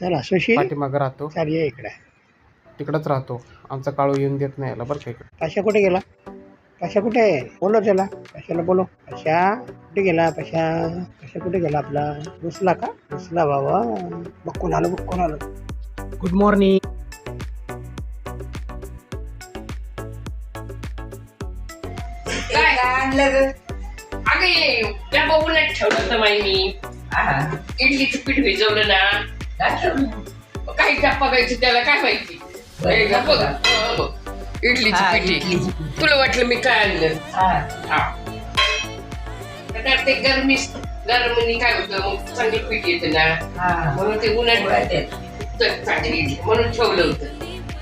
चला सुशील पाठीमागं राहतो. चल ये इकडे. तिकडंच राहतो. आमचा काळू येऊन देत नाही याला बरं का इकडे. पाशा कुठे गेला? पाशा कुठे? आहे बोलो त्याला. पाशाला बोलो पाशा कुठे गेला? पाशा? पाशा कुठे गेला आपला? घुसला का? घुसला बाबा. बघ कोण आलं बघ कोण आलं. गुड मॉर्निंग काय? आणलं ग अगं ये त्या बघूनच ठेवलं होतं माई मी. हा, इडलीचं पीठ भिजवलं ना. काय गप्पा गायचं त्याला काय माहिती? गप्पा गा. हो, हो. इडलीची हा, पिठी. इडलीची पिठी. तुला वाटलं मी काय आणलं? हा, हा. तर ते गरमी गरमनी काय होतं? मग चांगली पीठ येतं ना. हा. म्हणून ते उन्हात. तर चांगली इडली म्हणून ठेवलं होतं.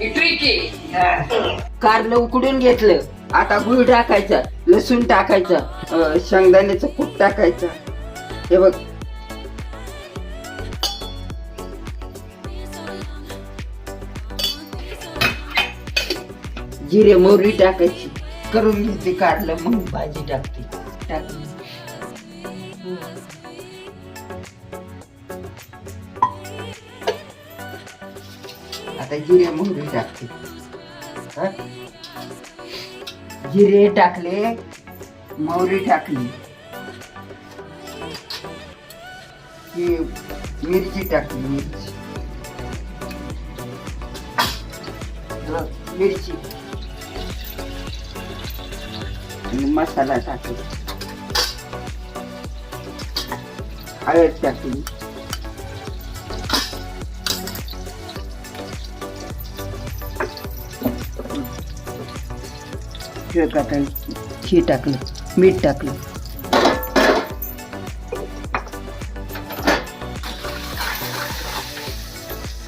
ही ट्रिक आहे. कारलं उकडून घेतलं. आता गुळ टाकायचा लसूण टाकायचा अं, शेंगदाण्याचं कूट टाकायचं. हे बघ. जिरे मोहरी टाकायची. करून घेते काढलं मग भाजी टाकते. टाकली आता जिरे मोहरी टाकते. जिरे टाकले मोहरी टाकली. की मिरची टाकली मिरची. मिरची. आणि मसाला टाकला हळद टाकली हे टाकलं हे टाकलं मीठ टाकलं.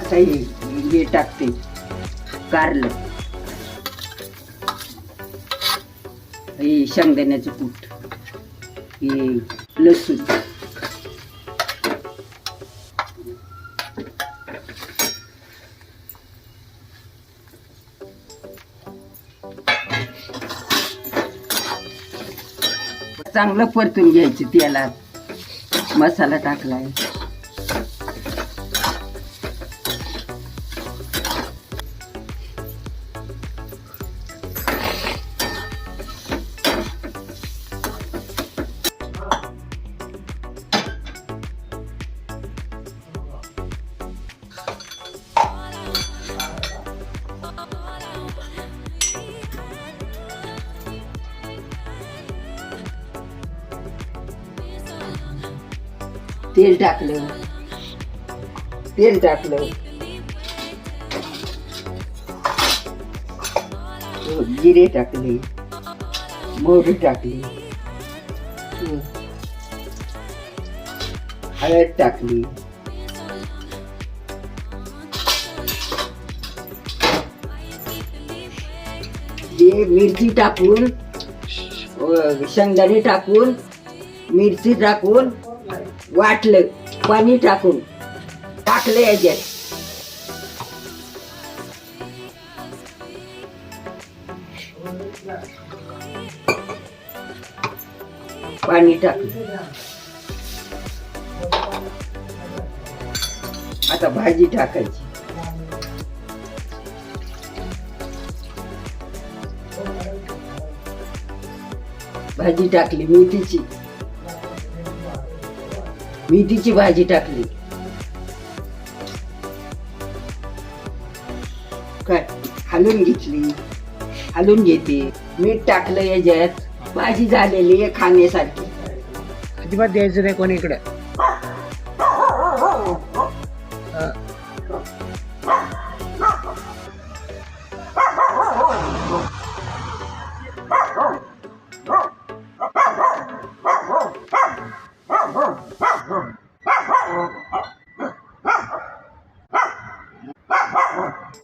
आता हे टाकते. कारलं हे शेंगदाण्याचं कूट. हे लसूण. चांगलं परतून घ्यायचं तेलात. मसाला टाकलाय. तेल टाकलं तेल टाकलं जिरे टाकले मोहरी टाकली. हळद टाकली हे मिरची टाकून शेंगदाणे टाकून, मिरची टाकून वाटलं पाणी टाकून टाकलं याच्यात पाणी टाकलं आता भाजी टाकायची. भाजी टाकली मेथीची. मेथीची भाजी टाकली. काय? हलवून घेतली. हलवून घेते. मीठ टाकलं याच्यात. भाजी झालेली आहे खाण्यासारखी. अजिबात द्यायचं नाही कोणी इकडे.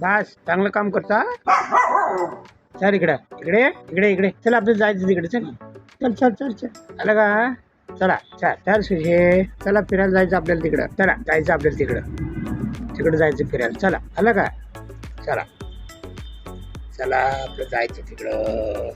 बस चांगलं काम करता? चल इकडे. इकडे? इकडे इकडे. चल आपल्याला जायचं तिकडे. चल. चल चल चल चल. आलं का? चला चल चल सुशे. चला फिरायला जायचं आपल्याला तिकडं. चला जायचं आपल्याला तिकडं. तिकडं जायचं फिरायला. चला आलं का? चला. चला आपलं जायचं तिकडं.